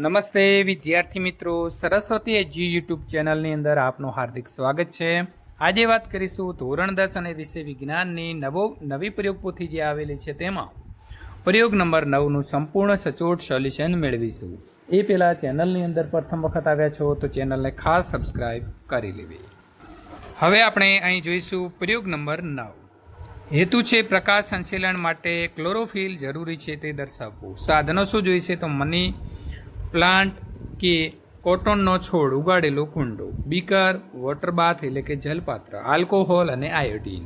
નમસ્તે વિદ્યાર્થી મિત્રો, સરસ્વતી એજી યુટ્યુબ ચેનલની અંદર આપનું હાર્દિક સ્વાગત છે. આજે વાત કરીશું ધોરણ દસ અને વિષય વિજ્ઞાનની નવો, નવી પ્રયોગ પોથી જે આવેલી છે તેમાં. પ્રયોગ નંબર નવનું સંપૂર્ણ સચોટ સોલ્યુશન મેળવીશું. એ પહેલાં ચેનલની અંદર પ્રથમ વખત આવ્યા છો તો ચેનલને ખાસ સબસ્ક્રાઈબ કરી લેવી. હવે આપણે અહીં જોઈશું પ્રયોગ નંબર નવ. હેતુ છે પ્રકાશ સંશ્લેષણ માટે ક્લોરોફિલ જરૂરી છે તે દર્શાવવું. સાધનો શું જોઈશે તો મની પ્લાન્ટ કે કોટનનો છોડ ઉગાડેલો કુંડો, બીકર, વોટર બાથ એટલે કે જલપાત્ર, આલ્કોહોલ અને આયોડીન.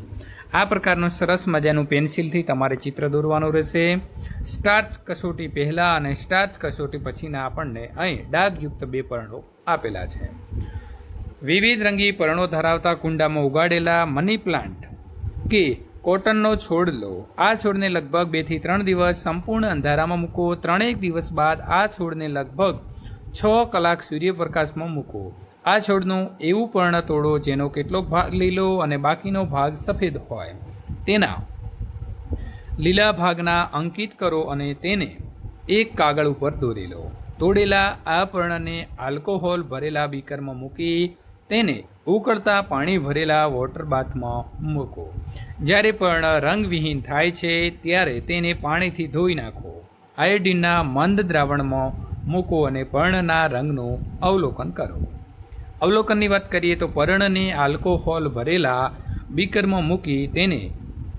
આ પ્રકારનું સરસ મજાનું પેન્સિલથી તમારે ચિત્ર દોરવાનું રહેશે. સ્ટાર્ચ કસોટી પહેલાં અને સ્ટાર્ચ કસોટી પછીના આપણને અહીં ડાઘયુક્ત બે પર્ણો આપેલા છે. વિવિધ રંગી પર્ણો ધરાવતા કુંડામાં ઉગાડેલા મની પ્લાન્ટ કે કોટનનો છોડ લો. આ છોડને લગભગ બેથી ત્રણ દિવસ સંપૂર્ણ અંધારામાં મૂકો. ત્રણેક દિવસ બાદ આ છોડને લગભગ છ કલાક સૂર્યપ્રકાશમાં મૂકો. આ છોડનું એવું પર્ણ તોડો જેનો કેટલોક ભાગ લીલો અને બાકીનો ભાગ સફેદ હોય. તેના લીલા ભાગના અંકિત કરો અને તેને એક કાગળ ઉપર દોરી લો. તોડેલા આ પર્ણને આલ્કોહોલ ભરેલા બીકરમાં મૂકી તેને ઉકળતા પાણી ભરેલા વોટર બાથમાં મૂકો. જ્યારે પર્ણ રંગવિહીન થાય છે, ત્યારે તેને પાણીથી ધોઈ નાખો. આયોડિનના મંદ દ્રાવણમાં મૂકો અને પર્ણના રંગનું અવલોકન કરો. અવલોકનની વાત કરીએ તો પર્ણને આલ્કોહોલ ભરેલા બીકરમાં મૂકી તેને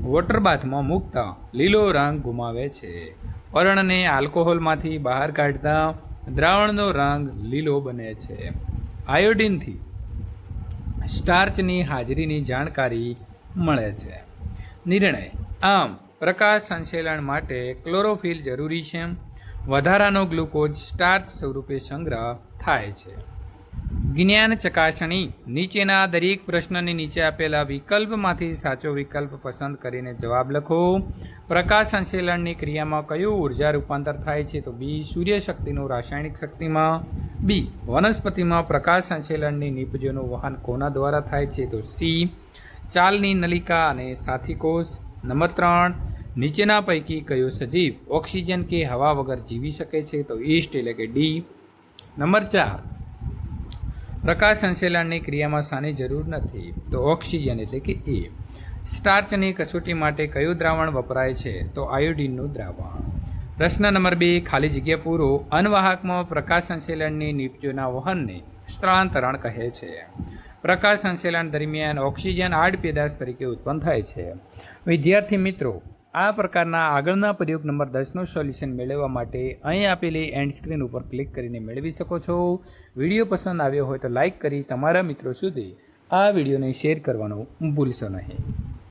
વોટર બાથમાં મૂકતા લીલો રંગ ગુમાવે છે. પર્ણને આલ્કોહોલમાંથી બહાર કાઢતા દ્રાવણનો રંગ લીલો બને છે. આયોડીનથી સ્ટાર્ચની હાજરીની જાણકારી મળે છે. નિર્ણય. આમ, પ્રકાશ સંશ્લેષણ માટે ક્લોરોફિલ જરૂરી છે. વધારાનો ગ્લુકોઝ સ્ટાર્ચ સ્વરૂપે સંગ્રહ થાય છે. જ્ઞાન ચકાસણી. નીચેના દરેક પ્રશ્નની નીચે આપેલા વિકલ્પમાંથી સાચો વિકલ્પ પસંદ કરીને જવાબ લખો. પ્રકાશ સંશ્લેષણની ક્રિયામાં કયું ઊર્જા રૂપાંતર થાય છે તો બી સૂર્યશક્તિનું રાસાયણિક શક્તિમાં. બી, વનસ્પતિમાં પ્રકાશ સંશ્લેષણની નિપજોનું વહન કોના દ્વારા થાય છે? તો સી, ચાલની નલિકા અને સાથી કોષ. નંબર ત્રણ, નીચેના પૈકી કયો સજીવ ઓક્સિજન કે હવા વગર જીવી શકે છે? તો ઈસ્ટ એટલે કે ડી. નંબર ચાર, પ્રકાશ સંશ્લેષણની ક્રિયામાં શાની જરૂર નથી. તો ઓક્સિજન એટલે કે એ. સ્ટાર્ચની કસોટી માટે કયું દ્રાવણ વપરાય છે? તો આયોડીનનું દ્રાવણ. પ્રશ્ન નંબર બે, ખાલી જગ્યા પૂરો. અનવાહકમાં પ્રકાશ સંશ્લેષણની નિપજોના વહનને સ્થળાંતરણ કહે છે. પ્રકાશ સંશ્લેષણ દરમિયાન ઓક્સિજન આડ પેદાશ તરીકે ઉત્પન્ન થાય છે. વિદ્યાર્થી મિત્રો, આ પ્રકારના આગળના પ્રયોગ નંબર દસનું સોલ્યુશન મેળવવા માટે અહીં આપેલી એન્ડ સ્ક્રીન ઉપર ક્લિક કરીને મેળવી શકો છો. વીડિયો પસંદ આવ્યો હોય તો લાઇક કરી તમારા મિત્રો સુધી આ વિડીયોને શેર કરવાનું ભૂલશો નહીં.